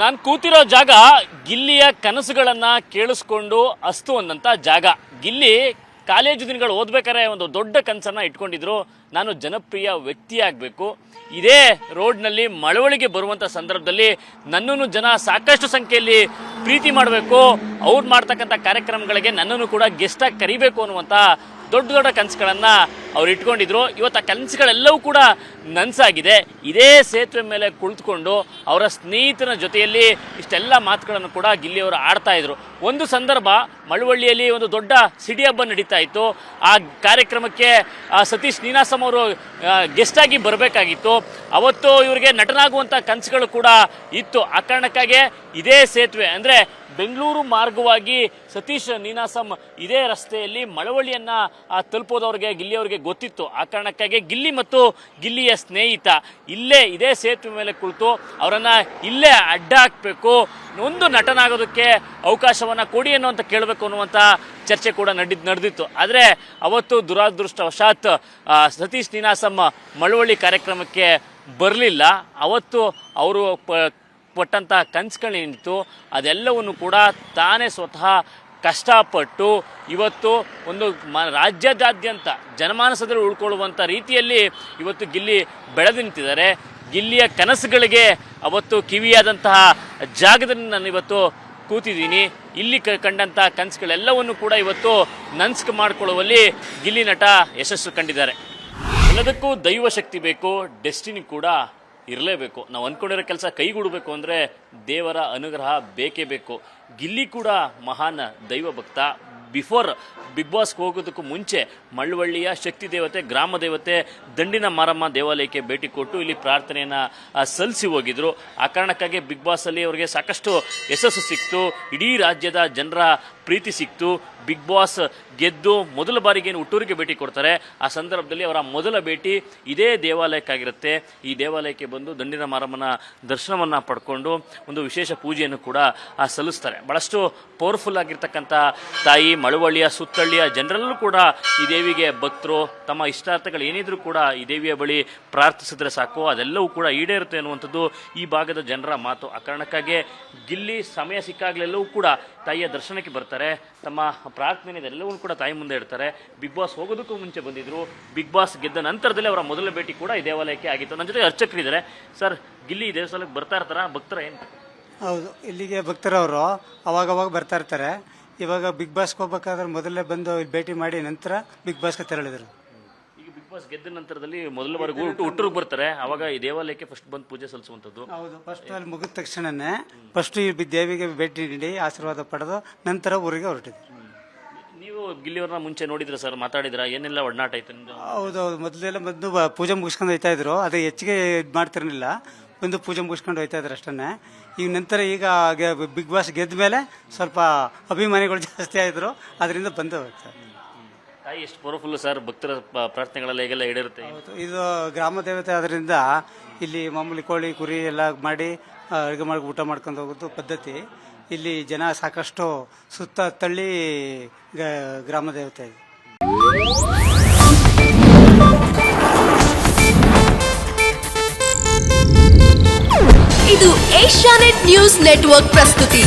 ನಾನು ಕೂತಿರೋ ಜಾಗ ಗಿಲ್ಲಿಯ ಕನಸುಗಳನ್ನು ಕೇಳಿಸ್ಕೊಂಡು ಅಸ್ತು ಅಂದಂಥ ಜಾಗ. ಗಿಲ್ಲಿ ಕಾಲೇಜು ದಿನಗಳು ಓದ್ಬೇಕಾದ್ರೆ ಒಂದು ದೊಡ್ಡ ಕನಸನ್ನ ಇಟ್ಕೊಂಡಿದ್ರು. ನಾನು ಜನಪ್ರಿಯ ವ್ಯಕ್ತಿ ಆಗಬೇಕು. ಇದೇ ರೋಡ್ನಲ್ಲಿ ಮಳವಳಿಗೆ ಬರುವಂಥ ಸಂದರ್ಭದಲ್ಲಿ ನನ್ನನ್ನು ಜನ ಸಾಕಷ್ಟು ಸಂಖ್ಯೆಯಲ್ಲಿ ಪ್ರೀತಿ ಮಾಡಬೇಕು. ಅವ್ರು ಮಾಡ್ತಕ್ಕಂಥ ಕಾರ್ಯಕ್ರಮಗಳಿಗೆ ನನ್ನನ್ನು ಕೂಡ ಗೆಸ್ಟಾಗಿ ಕರಿಬೇಕು ಅನ್ನುವಂಥ ದೊಡ್ಡ ದೊಡ್ಡ ಕನಸುಗಳನ್ನು ಅವ್ರು ಇಟ್ಕೊಂಡಿದ್ರು. ಇವತ್ತು ಆ ಕನಸುಗಳೆಲ್ಲವೂ ಕೂಡ ನನಸಾಗಿದೆ. ಇದೇ ಸೇತುವೆ ಮೇಲೆ ಕುಳಿತುಕೊಂಡು ಅವರ ಸ್ನೇಹಿತನ ಜೊತೆಯಲ್ಲಿ ಇಷ್ಟೆಲ್ಲ ಮಾತುಗಳನ್ನು ಕೂಡ ಗಿಲ್ಲಿಯವರು ಆಡ್ತಾ ಇದ್ರು. ಒಂದು ಸಂದರ್ಭ ಮಳವಳ್ಳಿಯಲ್ಲಿ ಒಂದು ದೊಡ್ಡ ಸಿಡಿ ಹಬ್ಬ ನಡೀತಾ ಇತ್ತು. ಆ ಕಾರ್ಯಕ್ರಮಕ್ಕೆ ಸತೀಶ್ ನೀನಾಸಂ ಅವರು ಗೆಸ್ಟಾಗಿ ಬರಬೇಕಾಗಿತ್ತು. ಅವತ್ತು ಇವರಿಗೆ ನಟನಾಗುವಂಥ ಕನಸುಗಳು ಕೂಡ ಇತ್ತು. ಆ ಕಾರಣಕ್ಕಾಗಿ ಇದೇ ಸೇತುವೆ, ಅಂದರೆ ಬೆಂಗಳೂರು ಮಾರ್ಗವಾಗಿ ಸತೀಶ್ ನೀನಾಸಂ ಇದೇ ರಸ್ತೆಯಲ್ಲಿ ಮಳವಳ್ಳಿಯನ್ನು ತಲುಪೋದವ್ರಿಗೆ, ಗಿಲ್ಲಿಯವ್ರಿಗೆ ಗೊತ್ತಿತ್ತು. ಆ ಕಾರಣಕ್ಕಾಗಿ ಗಿಲ್ಲಿ ಮತ್ತು ಗಿಲ್ಲಿಯ ಸ್ನೇಹಿತ ಇಲ್ಲೇ ಇದೇ ಸೇತುವೆ ಮೇಲೆ ಕುಳಿತು ಅವರನ್ನು ಇಲ್ಲೇ ಅಡ್ಡ ಹಾಕಬೇಕು. ಒಂದು ನಟನಾಗೋದಕ್ಕೆ ಅವಕಾಶವನ್ನು ಕೊಡಿ ಅನ್ನುವಂಥ ಕೇಳಬೇಕು ಅನ್ನುವಂಥ ಚರ್ಚೆ ಕೂಡ ನಡಿ ನಡೆದಿತ್ತು. ಆದರೆ ಅವತ್ತು ದುರಾದೃಷ್ಟವಶಾತ್ ಸತೀಶ್ ನೀನಾಸಮ್ಮ ಮಳವಳ್ಳಿ ಕಾರ್ಯಕ್ರಮಕ್ಕೆ ಬರಲಿಲ್ಲ. ಅವತ್ತು ಅವರು ಪಟ್ಟಂಥ ಕನಸುಗಳೇನಿತ್ತು ಅದೆಲ್ಲವನ್ನು ಕೂಡ ತಾನೇ ಸ್ವತಃ ಕಷ್ಟಪಟ್ಟು ಇವತ್ತು ಒಂದು ಮ ರಾಜ್ಯದಾದ್ಯಂತ ಜನಮಾನಸದಲ್ಲಿ ಉಳ್ಕೊಳ್ಳುವಂಥ ರೀತಿಯಲ್ಲಿ ಇವತ್ತು ಗಿಲ್ಲಿ ಬೆಳೆದು ನಿಂತಿದ್ದಾರೆ ಗಿಲ್ಲಿಯ ಕನಸುಗಳಿಗೆ ಅವತ್ತು ಕಿವಿಯಾದಂತಹ ಜಾಗದಲ್ಲಿ ನಾನು ಇವತ್ತು ಕೂತಿದ್ದೀನಿ. ಇಲ್ಲಿ ಕ ಕಂಡಂಥ ಕನಸುಗಳೆಲ್ಲವನ್ನು ಕೂಡ ಇವತ್ತು ನನ್ಸ್ಕ್ ಮಾಡಿಕೊಳ್ಳುವಲ್ಲಿ ಗಿಲ್ಲಿ ನಟ ಯಶಸ್ಸು ಕಂಡಿದ್ದಾರೆ. ಎಲ್ಲದಕ್ಕೂ ದೈವ ಶಕ್ತಿ ಬೇಕು, ಡೆಸ್ಟಿನಿ ಕೂಡ ಇರಲೇಬೇಕು. ನಾವು ಅಂದ್ಕೊಂಡಿರೋ ಕೆಲಸ ಕೈಗೂಡಬೇಕು ಅಂದರೆ ದೇವರ ಅನುಗ್ರಹ ಬೇಕೇ ಬೇಕು. ಗಿಲ್ಲಿ ಕೂಡ ಮಹಾನ್ ದೈವ ಭಕ್ತ. ಬಿಫೋರ್ ಬಿಗ್ ಬಾಸ್ಗೆ ಹೋಗೋದಕ್ಕೂ ಮುಂಚೆ ಮಳ್ಳವಳ್ಳಿಯ ಶಕ್ತಿ ದೇವತೆ, ಗ್ರಾಮ ದೇವತೆ, ದಂಡಿನ ಮಾರಮ್ಮ ದೇವಾಲಯಕ್ಕೆ ಭೇಟಿ ಕೊಟ್ಟು ಇಲ್ಲಿ ಪ್ರಾರ್ಥನೆಯನ್ನು ಸಲ್ಲಿಸಿ ಹೋಗಿದ್ರು. ಆ ಕಾರಣಕ್ಕಾಗಿ ಬಿಗ್ ಬಾಸಲ್ಲಿ ಅವರಿಗೆ ಸಾಕಷ್ಟು ಯಶಸ್ಸು ಸಿಕ್ತು. ಇಡೀ ರಾಜ್ಯದ ಜನರ ಪ್ರೀತಿ ಸಿಕ್ತು. ಬಿಗ್ ಬಾಸ್ ಗೆದ್ದು ಮೊದಲ ಬಾರಿಗೆ ಏನು ಹುಟ್ಟೂರಿಗೆ ಭೇಟಿ ಕೊಡ್ತಾರೆ. ಆ ಸಂದರ್ಭದಲ್ಲಿ ಅವರ ಮೊದಲ ಭೇಟಿ ಇದೇ ದೇವಾಲಯಕ್ಕಾಗಿರುತ್ತೆ. ಈ ದೇವಾಲಯಕ್ಕೆ ಬಂದು ದಂಡಿನ ಮಾರಮ್ಮನ ದರ್ಶನವನ್ನು ಪಡ್ಕೊಂಡು ಒಂದು ವಿಶೇಷ ಪೂಜೆಯನ್ನು ಕೂಡ ಸಲ್ಲಿಸ್ತಾರೆ. ಭಾಳಷ್ಟು ಪವರ್ಫುಲ್ ಆಗಿರ್ತಕ್ಕಂಥ ತಾಯಿ, ಮಳವಳ್ಳಿಯ, ಸುತ್ತಳ್ಳಿಯ ಜನರಲ್ಲೂ ಕೂಡ ಈ ದೇವಿಗೆ ಭಕ್ತರು, ತಮ್ಮ ಇಷ್ಟಾರ್ಥಗಳು ಏನಿದ್ರು ಕೂಡ ಈ ದೇವಿಯ ಬಳಿ ಪ್ರಾರ್ಥಿಸಿದ್ರೆ ಸಾಕು. ಅದೆಲ್ಲವೂ ಕೂಡ ಈಡೇರುತ್ತೆ ಅನ್ನುವಂಥದ್ದು ಈ ಭಾಗದ ಜನರ ಮಾತು. ಆ ಕಾರಣಕ್ಕಾಗಿ ಗಿಲ್ಲಿ ಸಮಯ ಸಿಕ್ಕಾಗಲೆಲ್ಲವೂ ಕೂಡ ತಾಯಿಯ ದರ್ಶನಕ್ಕೆ ಬರ್ತಾರೆ. ತಮ್ಮ ಪ್ರಾರ್ಥನೆ ಇದೆಲ್ಲವೂ ಕೂಡ ತಾಯಿ ಮುಂದೆ ಇಡ್ತಾರೆ. ಬಿಗ್ ಬಾಸ್ ಹೋಗೋದಕ್ಕೂ ಮುಂಚೆ ಬಂದಿದ್ರು. ಬಿಗ್ ಬಾಸ್ ಗೆದ್ದ ನಂತರದಲ್ಲಿ ಅವರ ಮೊದಲ ಭೇಟಿ ಕೂಡ ಈ ದೇವಾಲಯಕ್ಕೆ ಆಗಿತ್ತು. ನನ್ನ ಜೊತೆ ಅರ್ಚಕರಿದ್ದಾರೆ ಸರ್, ಗಿಲ್ಲಿ ದೇವಸ್ಥಾನಕ್ಕೆ ಬರ್ತಾ ಇರ್ತಾರ? ಭಕ್ತರ ಏನು? ಹೌದು, ಇಲ್ಲಿಗೆ ಭಕ್ತರವರು ಅವಾಗವಾಗ ಬರ್ತಾ ಇರ್ತಾರೆ. ಇವಾಗ ಬಿಗ್ ಬಾಸ್ಗೆ ಹೋಗ್ಬೇಕಾದ್ರೆ ಮೊದಲೇ ಬಂದು ಭೇಟಿ ಮಾಡಿ, ನಂತರ ಬಿಗ್ ಬಾಸ್ಗೆ ತೆರಳಿದರು. ಬಾಸ್ ಗೆದ್ದ ನಂತರದಲ್ಲಿ ಮೊದಲ ಬಾರಿ ಹುಟ್ಟು ಹುಟ್ಟೂರಿಗೆ ಬರ್ತಾರೆ. ಅವಾಗ ಈ ದೇವಾಲಯಕ್ಕೆ ಫಸ್ಟ್ ಬಂದು ಪೂಜೆ ಸಲ್ಲಿಸುವಂಥದ್ದು. ಹೌದು ಫಸ್ಟ್ ಅಲ್ಲಿ ಮುಗಿದ ತಕ್ಷಣನೇ ಫಸ್ಟ್ ಈ ದೇವಿಗೆ ಭೇಟಿ ನೀಡಿ ಆಶೀರ್ವಾದ ಪಡೆದು ನಂತರ ಊರಿಗೆ ಹೊರಟಿದ್ರು ನೀವು ಗಿಲ್ಲಿಯವ್ರನ್ನ ಮುಂಚೆ ನೋಡಿದ್ರ ಸರ್? ಮಾತಾಡಿದ್ರ? ಏನೆಲ್ಲ ಒಡನಾಟ ಆಯ್ತು ಹೌದು ಹೌದು ಮೊದಲೆಲ್ಲ ಬ- ಪೂಜೆ ಮುಗಿಸ್ಕೊಂಡು ಹೋಯ್ತಾ ಇದ್ರು. ಅದು ಹೆಚ್ಚಿಗೆ ಇದು ಮಾಡ್ತಿರಲಿಲ್ಲ. ಒಂದು ಪೂಜೆ ಮುಗಿಸ್ಕೊಂಡು ಹೋಯ್ತಾ ಇದ್ರು ಅಷ್ಟನ್ನೇ. ಈಗ ನಂತರ ಈಗ ಗೆ- ಬಿಗ್ ಬಾಸ್ ಗೆದ್ದ ಮೇಲೆ ಸ್ವಲ್ಪ ಅಭಿಮಾನಿಗಳು ಜಾಸ್ತಿ ಆಯಿದ್ರು. ಅದರಿಂದ ಬಂದು ಹೋಗ್ತಾರೆ ತಾಯಿ ಎಷ್ಟು ಪವರ್ಫುಲ್ ಸರ್ ಭಕ್ತರ ಪ- ಪ್ರಾರ್ಥನೆಗಳೆಲ್ಲ ಈಗೆಲ್ಲ ಈಡೇರುತ್ತೆ. ಹೌದು ಇದು ಗ್ರಾಮ ದೇವತೆ ಆದ್ರಿಂದ ಇಲ್ಲಿ ಮಾಮೂಲಿ ಕೋಳಿ ಕುರಿ ಎಲ್ಲ ಮಾಡಿ ಆ, ಅಡುಗೆ ಮಾಡಿ ಊಟ ಮಾಡ್ಕೊಂಡು ಹೋಗೋದು ಪದ್ಧತಿ. ಇಲ್ಲಿ ಜನ ಸಾಕಷ್ಟು ಸುತ್ತ ತಳ್ಳಿ ಗ- ಗ್ರಾಮ ದೇವತೆ. ಇದೆ ಇದು ಏಷ್ಯಾನೆಟ್ ನ್ಯೂಸ್ ನೆಟ್ವರ್ಕ್ ಪ್ರಸ್ತುತಿ.